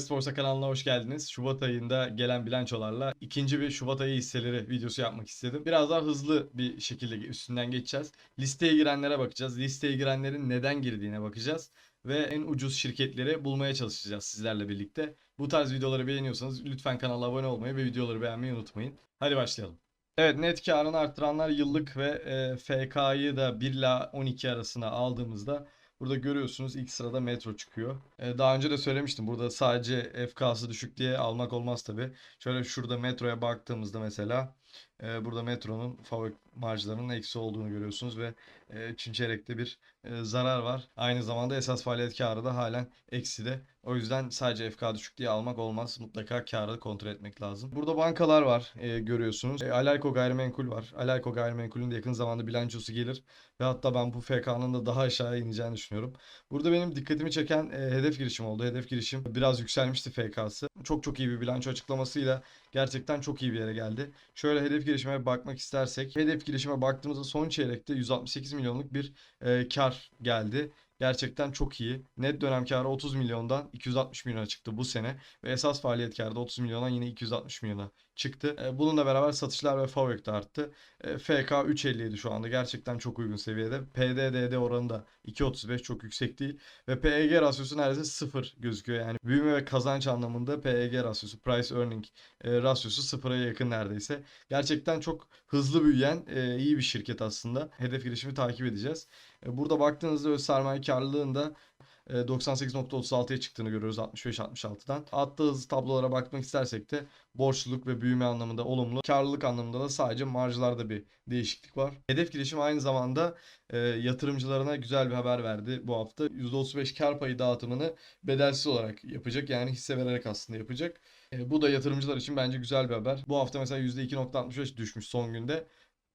West Borsa kanalına hoş geldiniz. Şubat ayında gelen bilançolarla ikinci bir Şubat ayı hisseleri videosu yapmak istedim. Biraz daha hızlı bir şekilde üstünden geçeceğiz. Listeye girenlere bakacağız. Listeye girenlerin neden girdiğine bakacağız. Ve en ucuz şirketleri bulmaya çalışacağız sizlerle birlikte. Bu tarz videoları beğeniyorsanız lütfen kanala abone olmayı ve videoları beğenmeyi unutmayın. Hadi başlayalım. Evet net karını arttıranlar yıllık ve e, FK'yı da 1 ile 12 arasına aldığımızda Burada görüyorsunuz ilk sırada Metro çıkıyor. Ee, daha önce de söylemiştim. Burada sadece FK'sı düşük diye almak olmaz tabi. Şöyle şurada Metro'ya baktığımızda mesela e, burada Metro'nun fabrik marjlarının eksi olduğunu görüyorsunuz ve e, çeyrekte bir e, zarar var. Aynı zamanda esas faaliyet karı da halen eksi de. O yüzden sadece FK düşük diye almak olmaz. Mutlaka karı kontrol etmek lazım. Burada bankalar var e, görüyorsunuz. E, Alalko gayrimenkul var. Alalko gayrimenkulün de yakın zamanda bilançosu gelir. Ve hatta ben bu FK'nın da daha aşağıya ineceğini düşünüyorum. Burada benim dikkatimi çeken e, hedef girişim oldu. Hedef girişim biraz yükselmişti FK'sı. Çok çok iyi bir bilanço açıklamasıyla gerçekten çok iyi bir yere geldi. Şöyle hedef girişime bakmak istersek. Hedef girişime baktığımızda son çeyrekte 168 milyonluk bir e, kar geldi. Gerçekten çok iyi. Net dönem karı 30 milyondan 260 milyona çıktı bu sene. Ve esas faaliyet karı da 30 milyondan yine 260 milyona çıktı. E, bununla beraber satışlar ve FAVÖK de arttı. E, FK 3.57 şu anda. Gerçekten çok uygun seviyede. PDDD oranı da 2.35 çok yüksek değil. Ve PEG rasyosu neredeyse 0 gözüküyor. Yani büyüme ve kazanç anlamında PEG rasyosu, Price Earning e, rasyosu sıfıra yakın neredeyse. Gerçekten çok hızlı büyüyen iyi bir şirket aslında. Hedef girişimi takip edeceğiz. Burada baktığınızda öz sermaye karlılığında 98.36'ya çıktığını görüyoruz 65-66'dan. Attığı hızlı tablolara bakmak istersek de borçluluk ve büyüme anlamında olumlu. Karlılık anlamında da sadece marjlarda bir değişiklik var. Hedef girişim aynı zamanda e, yatırımcılarına güzel bir haber verdi bu hafta. %35 kar payı dağıtımını bedelsiz olarak yapacak. Yani hisse vererek aslında yapacak. E, bu da yatırımcılar için bence güzel bir haber. Bu hafta mesela %2.65 düşmüş son günde.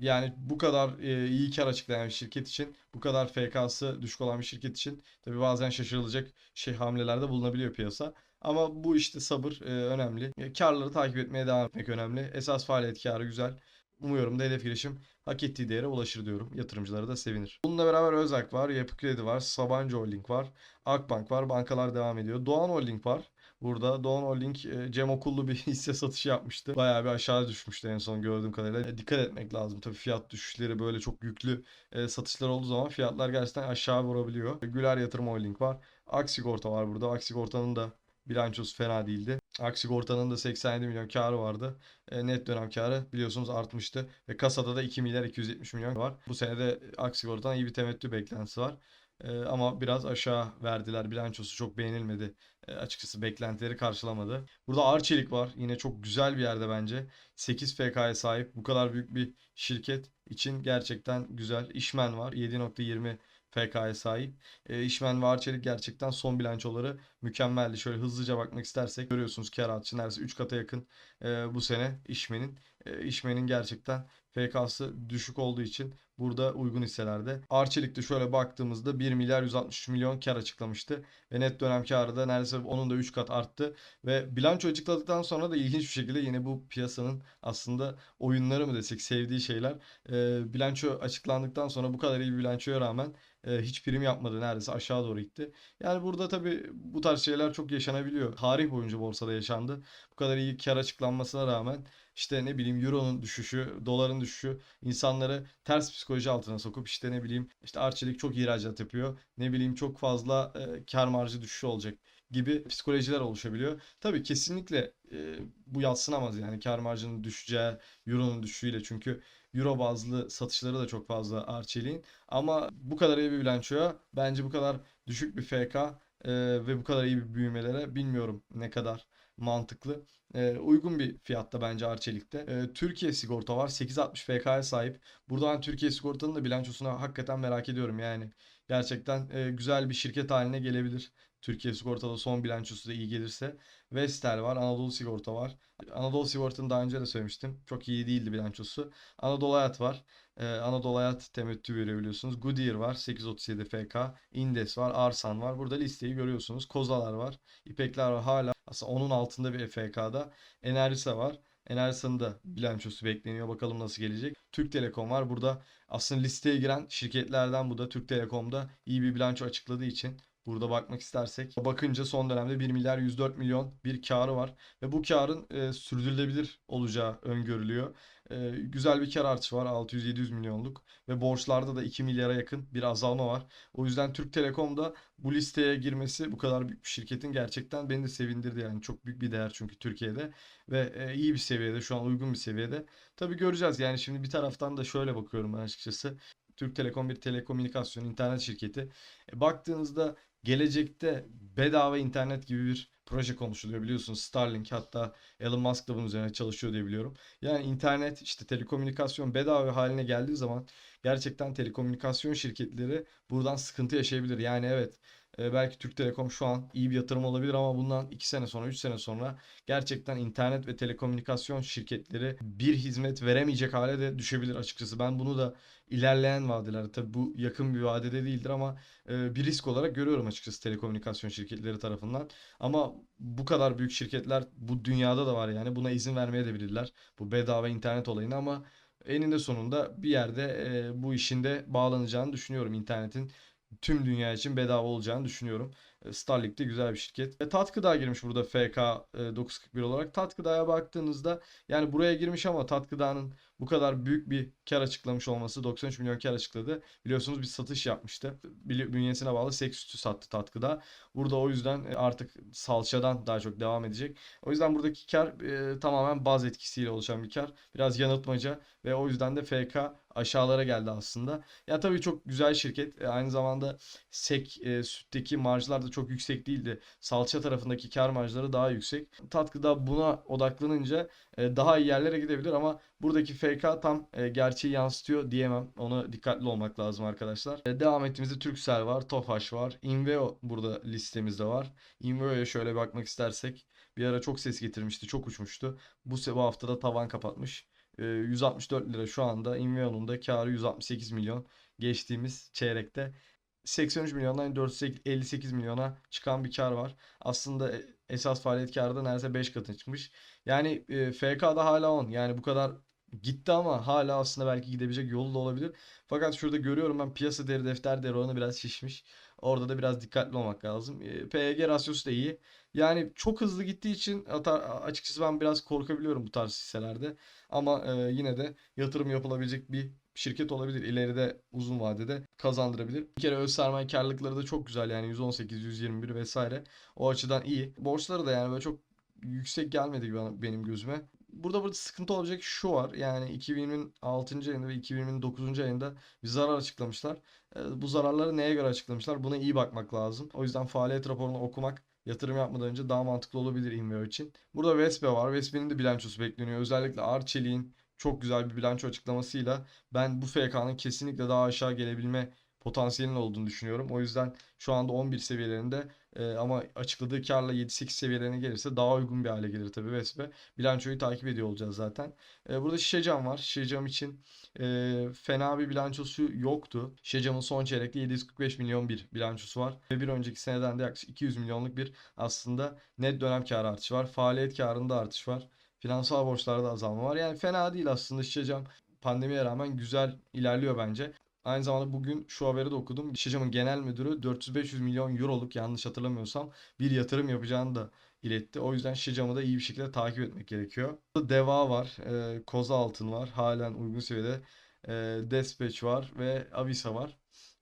Yani bu kadar e, iyi kar açıklayan bir şirket için, bu kadar FK'sı düşük olan bir şirket için tabi bazen şaşırılacak şey hamlelerde bulunabiliyor piyasa. Ama bu işte sabır e, önemli. E, karları takip etmeye devam etmek önemli. Esas faaliyet karı güzel. Umuyorum da hedef girişim hak ettiği değere ulaşır diyorum. Yatırımcıları da sevinir. Bununla beraber Özak var, Yapı Kredi var, Sabancı Holding var, Akbank var, bankalar devam ediyor. Doğan Holding var. Burada Doğan Holding e, Cem Okullu bir hisse satışı yapmıştı. Bayağı bir aşağı düşmüştü en son gördüğüm kadarıyla. E, dikkat etmek lazım. Tabii fiyat düşüşleri böyle çok yüklü e, satışlar olduğu zaman fiyatlar gerçekten aşağı vurabiliyor. Güler Yatırım Holding var. Aksigorta var burada. Aksigorta'nın da bilançosu fena değildi. Aksigorta'nın da 87 milyon karı vardı. E, net dönem karı biliyorsunuz artmıştı. Ve kasada da 2 milyar 270 milyon var. Bu senede Aksigorta'dan iyi bir temettü beklentisi var. E, ama biraz aşağı verdiler. Bilançosu çok beğenilmedi. E, açıkçası beklentileri karşılamadı. Burada Arçelik var. Yine çok güzel bir yerde bence. 8 FK'ya sahip. Bu kadar büyük bir şirket için gerçekten güzel. İşmen var. 7.20 FK'ya sahip. E, İşmen ve Arçelik gerçekten son bilançoları mükemmeldi. Şöyle hızlıca bakmak istersek görüyorsunuz kar artışı neredeyse 3 kata yakın e, bu sene İşmen'in. E, İşmen'in gerçekten FK'sı düşük olduğu için burada uygun hisselerde. Arçelik'te şöyle baktığımızda 1 milyar 163 milyon kar açıklamıştı. Ve net dönem karı da neredeyse onun da 3 kat arttı. Ve bilanço açıkladıktan sonra da ilginç bir şekilde yine bu piyasanın aslında oyunları mı desek sevdiği şeyler. E, bilanço açıklandıktan sonra bu kadar iyi bilançoya rağmen e, hiç prim yapmadı neredeyse aşağı doğru gitti. Yani burada tabii bu tarz şeyler çok yaşanabiliyor. Tarih boyunca borsada yaşandı. Bu kadar iyi kar açıklanmasına rağmen işte ne bileyim euronun düşüşü, doların düşüşü insanları ters psikoloji altına sokup işte ne bileyim işte Arçelik çok ihracat yapıyor. Ne bileyim çok fazla e, kar marjı düşüşü olacak gibi psikolojiler oluşabiliyor. Tabii kesinlikle e, bu yatsınamaz yani kar marjının düşeceği, euronun düşüşüyle çünkü euro bazlı satışları da çok fazla Arçelik'in. Ama bu kadar iyi bir bilançoya bence bu kadar düşük bir FK e, ve bu kadar iyi bir büyümelere bilmiyorum ne kadar mantıklı. E, uygun bir fiyatta bence Arçelik'te. E, Türkiye sigorta var. 860 FK'ya sahip. Buradan Türkiye sigortanın da bilançosuna hakikaten merak ediyorum yani. Gerçekten e, güzel bir şirket haline gelebilir. Türkiye Sigorta'da son bilançosu da iyi gelirse. Vestel var, Anadolu Sigorta var. Anadolu Sigorta'nın daha önce de söylemiştim. Çok iyi değildi bilançosu. Anadolu Hayat var. Ee, Anadolu Hayat temettü veriyor biliyorsunuz. Goodyear var 837 FK. Indes var, Arsan var. Burada listeyi görüyorsunuz. Kozalar var. İpekler var hala. Aslında onun altında bir FK'da. Enerjisa var. Enerjisa'nın da bilançosu bekleniyor. Bakalım nasıl gelecek. Türk Telekom var. Burada aslında listeye giren şirketlerden bu da Türk Telekom'da iyi bir bilanço açıkladığı için Burada bakmak istersek bakınca son dönemde 1 milyar 104 milyon bir karı var ve bu karın e, sürdürülebilir olacağı öngörülüyor. E, güzel bir kar artışı var 600-700 milyonluk ve borçlarda da 2 milyara yakın bir azalma var. O yüzden Türk Telekom da bu listeye girmesi bu kadar büyük bir şirketin gerçekten beni de sevindirdi yani çok büyük bir değer çünkü Türkiye'de ve e, iyi bir seviyede şu an uygun bir seviyede. Tabii göreceğiz yani şimdi bir taraftan da şöyle bakıyorum ben açıkçası. Türk Telekom bir telekomünikasyon internet şirketi. E, baktığınızda gelecekte bedava internet gibi bir proje konuşuluyor biliyorsunuz Starlink hatta Elon Musk da bunun üzerine çalışıyor diye biliyorum. Yani internet işte telekomünikasyon bedava haline geldiği zaman gerçekten telekomünikasyon şirketleri buradan sıkıntı yaşayabilir. Yani evet e, belki Türk Telekom şu an iyi bir yatırım olabilir ama bundan 2 sene sonra 3 sene sonra gerçekten internet ve telekomünikasyon şirketleri bir hizmet veremeyecek hale de düşebilir açıkçası. Ben bunu da ilerleyen vadelerde tabii bu yakın bir vadede değildir ama e, bir risk olarak görüyorum açıkçası telekomünikasyon şirketleri tarafından. Ama bu kadar büyük şirketler bu dünyada da var yani buna izin vermeye de bilirler. Bu bedava internet olayını ama eninde sonunda bir yerde e, bu işin de bağlanacağını düşünüyorum internetin tüm dünya için bedava olacağını düşünüyorum. E, Starlink de güzel bir şirket. E, Tatgıda girmiş burada FK e, 941 olarak. Tatgıda'ya baktığınızda yani buraya girmiş ama Tatgıda'nın bu kadar büyük bir kar açıklamış olması 93 milyon kar açıkladı. Biliyorsunuz bir satış yapmıştı. Bünyesine bağlı seks sütü sattı Tatgıda. Burada o yüzden e, artık salçadan daha çok devam edecek. O yüzden buradaki kar e, tamamen baz etkisiyle oluşan bir kar. Biraz yanıltmaca ve o yüzden de FK aşağılara geldi aslında. Ya tabii çok güzel şirket. E, aynı zamanda sek e, sütteki marjlar da çok yüksek değildi. Salça tarafındaki kar marjları daha yüksek. Tatkıda buna odaklanınca daha iyi yerlere gidebilir ama buradaki FK tam e, gerçeği yansıtıyor diyemem. Ona dikkatli olmak lazım arkadaşlar. E, devam ettiğimizde Turkcell var, Tofaş var, Inveo burada listemizde var. Inveo'ya şöyle bakmak istersek bir ara çok ses getirmişti, çok uçmuştu. Bu, bu hafta da tavan kapatmış. E, 164 lira şu anda. Inveo'nun da karı 168 milyon geçtiğimiz çeyrekte. 83 milyondan 458 milyona çıkan bir kar var. Aslında e, esas faaliyet karı da neredeyse 5 katına çıkmış. Yani e, FK'da hala 10. Yani bu kadar gitti ama hala aslında belki gidebilecek yolu da olabilir. Fakat şurada görüyorum ben piyasa değeri defter değeri oranı biraz şişmiş. Orada da biraz dikkatli olmak lazım. E, PEG rasyosu da iyi. Yani çok hızlı gittiği için açıkçası ben biraz korkabiliyorum bu tarz hisselerde. Ama e, yine de yatırım yapılabilecek bir şirket olabilir. İleride uzun vadede kazandırabilir. Bir kere öz sermaye karlılıkları da çok güzel yani 118, 121 vesaire. O açıdan iyi. Borçları da yani böyle çok yüksek gelmedi benim gözüme. Burada burada sıkıntı olacak şu var. Yani 2020'nin 6. ayında ve 2020'nin 9. ayında bir zarar açıklamışlar. E, Bu zararları neye göre açıklamışlar? Buna iyi bakmak lazım. O yüzden faaliyet raporunu okumak yatırım yapmadan önce daha mantıklı olabilir Inveo için. Burada Vespe var. Vespe'nin de bilançosu bekleniyor. Özellikle Arçelik'in çok güzel bir bilanço açıklamasıyla ben bu FK'nın kesinlikle daha aşağı gelebilme potansiyelinin olduğunu düşünüyorum. O yüzden şu anda 11 seviyelerinde e, ama açıkladığı karla 7-8 seviyelerine gelirse daha uygun bir hale gelir tabii Vespe. Bilançoyu takip ediyor olacağız zaten. E, burada Şişecam var. Şişecam için e, fena bir bilançosu yoktu. Şişecam'ın son çeyrekte 745 milyon bir bilançosu var. Ve bir önceki seneden de yaklaşık 200 milyonluk bir aslında net dönem karı artışı var. Faaliyet karında artış var. Finansal borçlarda azalma var. Yani fena değil aslında Şişecam pandemiye rağmen güzel ilerliyor bence. Aynı zamanda bugün şu haberi de okudum. Şişecam'ın genel müdürü 400-500 milyon euroluk yanlış hatırlamıyorsam bir yatırım yapacağını da iletti. O yüzden Şişecam'ı da iyi bir şekilde takip etmek gerekiyor. Deva var, e, Koza Altın var. Halen uygun seviyede. E, Despatch var ve Avisa var.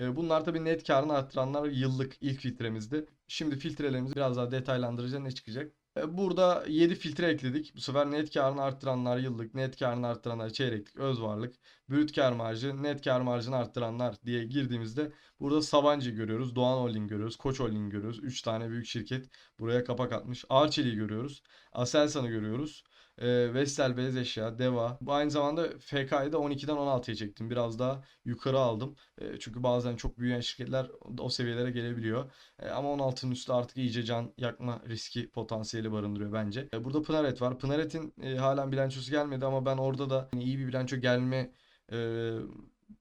E, bunlar tabii net karını arttıranlar yıllık ilk filtremizdi. Şimdi filtrelerimizi biraz daha detaylandırınca ne çıkacak? E, Burada 7 filtre ekledik. Bu sefer net karını arttıranlar yıllık, net karını arttıranlar çeyreklik, öz varlık, brüt kar marjı, net kar marjını arttıranlar diye girdiğimizde burada Sabancı görüyoruz, Doğan Holding görüyoruz, Koç Holding görüyoruz. 3 tane büyük şirket buraya kapak atmış. Arçelik'i görüyoruz, Aselsan'ı görüyoruz. E, Vestel Beyaz Eşya, Deva. Bu aynı zamanda FK'yı da 12'den 16'ya çektim. Biraz daha yukarı aldım. E, çünkü bazen çok büyüyen şirketler o seviyelere gelebiliyor. E, ama 16'nın üstü artık iyice can yakma riski potansiyeli barındırıyor bence. E, burada Pınaret var. Pınaret'in e, halen bilançosu gelmedi ama ben orada da hani iyi bir bilanço gelme e,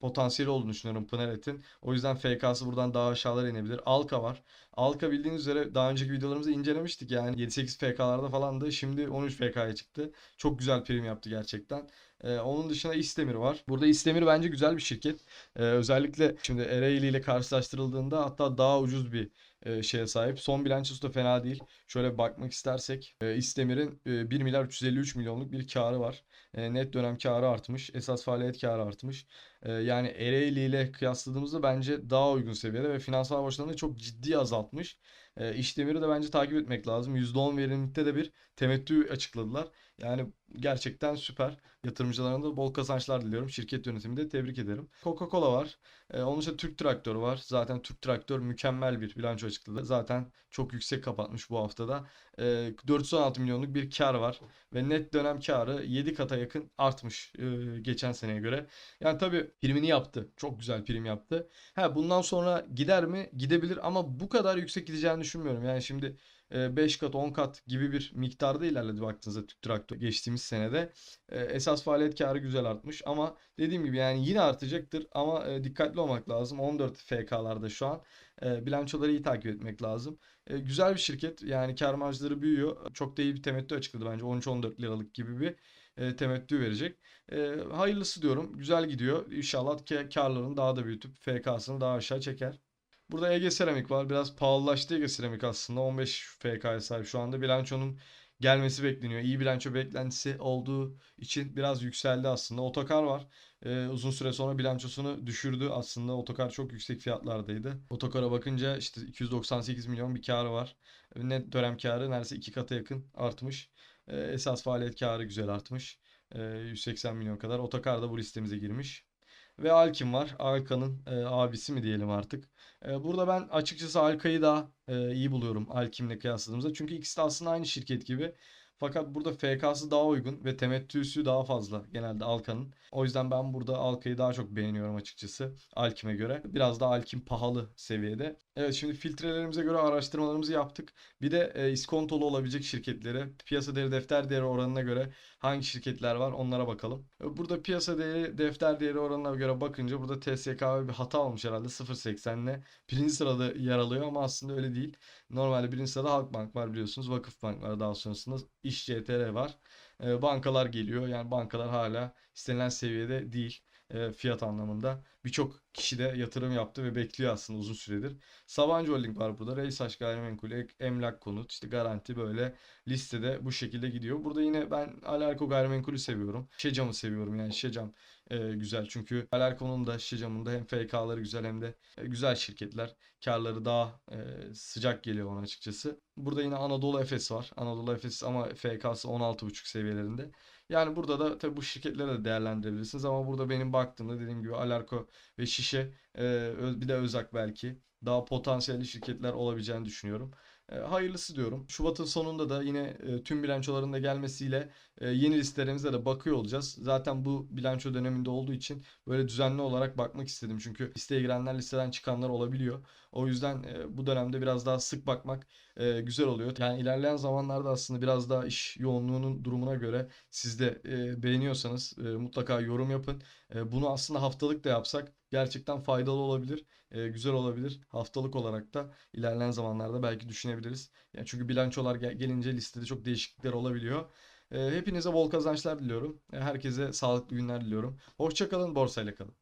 potansiyeli olduğunu düşünüyorum Pınaret'in. O yüzden FK'sı buradan daha aşağılara inebilir. Alka var. Alka bildiğiniz üzere daha önceki videolarımızda incelemiştik yani 7-8 FK'larda falandı. Şimdi 13 FK'ya çıktı. Çok güzel prim yaptı gerçekten. Ee, onun dışında İstemir var. Burada İstemir bence güzel bir şirket. Ee, özellikle şimdi Ereğli ile karşılaştırıldığında hatta daha ucuz bir e, şeye sahip. Son bilançosu da fena değil. Şöyle bakmak istersek e, İstemir'in e, 1 milyar 353 milyonluk bir karı var. E, net dönem karı artmış. Esas faaliyet karı artmış. E, yani Ereğli ile kıyasladığımızda bence daha uygun seviyede ve finansal borçlarını çok ciddi azaltmış. E, İşdemir'i de bence takip etmek lazım. %10 verimlilikte de bir temettü açıkladılar. Yani gerçekten süper. Yatırımcılarına da bol kazançlar diliyorum. Şirket yönetimini de tebrik ederim. Coca-Cola var. Ee, onun dışında Türk Traktör var. Zaten Türk Traktör mükemmel bir bilanço açıkladı. Zaten çok yüksek kapatmış bu haftada. Ee, 416 milyonluk bir kar var. Ve net dönem karı 7 kata yakın artmış e, geçen seneye göre. Yani tabii primini yaptı. Çok güzel prim yaptı. Ha bundan sonra gider mi? Gidebilir ama bu kadar yüksek gideceğini düşünmüyorum. Yani şimdi 5 kat 10 kat gibi bir miktarda ilerledi baktığınızda Türk Traktör geçtiğimiz senede. E, Esas faaliyet karı güzel artmış ama dediğim gibi yani yine artacaktır ama e, dikkatli olmak lazım. 14 FK'larda şu an. E, Bilançoları iyi takip etmek lazım. E, Güzel bir şirket yani kar marjları büyüyor. Çok da iyi bir temettü açıkladı bence 13-14 liralık gibi bir temettü verecek. Hayırlısı diyorum. Güzel gidiyor. İnşallah ka- karlarını daha da büyütüp FK'sını daha aşağı çeker. Burada Ege Seramik var. Biraz pahalılaştı Ege Seramik aslında. 15 FK'ya sahip şu anda. Bilançonun gelmesi bekleniyor. İyi bilanço beklentisi olduğu için biraz yükseldi aslında. Otokar var. Ee, uzun süre sonra bilançosunu düşürdü aslında. Otokar çok yüksek fiyatlardaydı. Otokara bakınca işte 298 milyon bir karı var. Net dönem karı neredeyse iki kata yakın artmış. Ee, esas faaliyet karı güzel artmış. Ee, 180 milyon kadar. Otokar da bu listemize girmiş. Ve Alkin var. Alka'nın e, abisi mi diyelim artık. E, burada ben açıkçası Alka'yı daha e, iyi buluyorum Alkim'le kıyasladığımızda. Çünkü ikisi de aslında aynı şirket gibi. Fakat burada FK'sı daha uygun ve temettüsü daha fazla genelde Alka'nın. O yüzden ben burada Alka'yı daha çok beğeniyorum açıkçası Alkim'e göre. Biraz da Alkim pahalı seviyede. Evet şimdi filtrelerimize göre araştırmalarımızı yaptık. Bir de e, iskontolu olabilecek şirketlere piyasa değeri defter değeri oranına göre hangi şirketler var onlara bakalım. E, Burada piyasa değeri defter değeri oranına göre bakınca burada TSKB bir hata olmuş herhalde 0.80 ile birinci sırada yer alıyor ama aslında öyle değil. Normalde birinci sırada Halkbank var biliyorsunuz. Vakıfbank var daha sonrasında İş CTR var. E, bankalar geliyor. Yani bankalar hala istenilen seviyede değil e, fiyat anlamında. Birçok kişi de yatırım yaptı ve bekliyor aslında uzun süredir. Sabancı Holding var burada. Reysaş Gayrimenkul, Emlak Konut, işte Garanti böyle listede bu şekilde gidiyor. Burada yine ben Alarko Gayrimenkul'ü seviyorum. Şecam'ı seviyorum yani Şecam e, güzel. Çünkü Alarko'nun da Şecam'ın da hem FK'ları güzel hem de e, güzel şirketler. Karları daha e, sıcak geliyor bana açıkçası. Burada yine Anadolu Efes var. Anadolu Efes ama FK'sı 16.5 seviyelerinde. Yani burada da tabii bu şirketleri de değerlendirebilirsiniz ama burada benim baktığımda dediğim gibi Alarko ve Şişe e, bir de Özak belki daha potansiyelli şirketler olabileceğini düşünüyorum. E, hayırlısı diyorum. Şubat'ın sonunda da yine e, tüm bilançoların da gelmesiyle e, yeni listelerimize de bakıyor olacağız. Zaten bu bilanço döneminde olduğu için böyle düzenli olarak bakmak istedim. Çünkü listeye girenler listeden çıkanlar olabiliyor. O yüzden e, bu dönemde biraz daha sık bakmak e, güzel oluyor. Yani ilerleyen zamanlarda aslında biraz daha iş yoğunluğunun durumuna göre siz de e, beğeniyorsanız e, mutlaka yorum yapın. E, bunu aslında haftalık da yapsak gerçekten faydalı olabilir. e, güzel olabilir. Haftalık olarak da ilerleyen zamanlarda belki düşünebiliriz. Yani çünkü bilançolar gel- gelince listede çok değişiklikler olabiliyor. E, hepinize bol kazançlar diliyorum. E, herkese sağlıklı günler diliyorum. Hoşça kalın, borsayla kalın.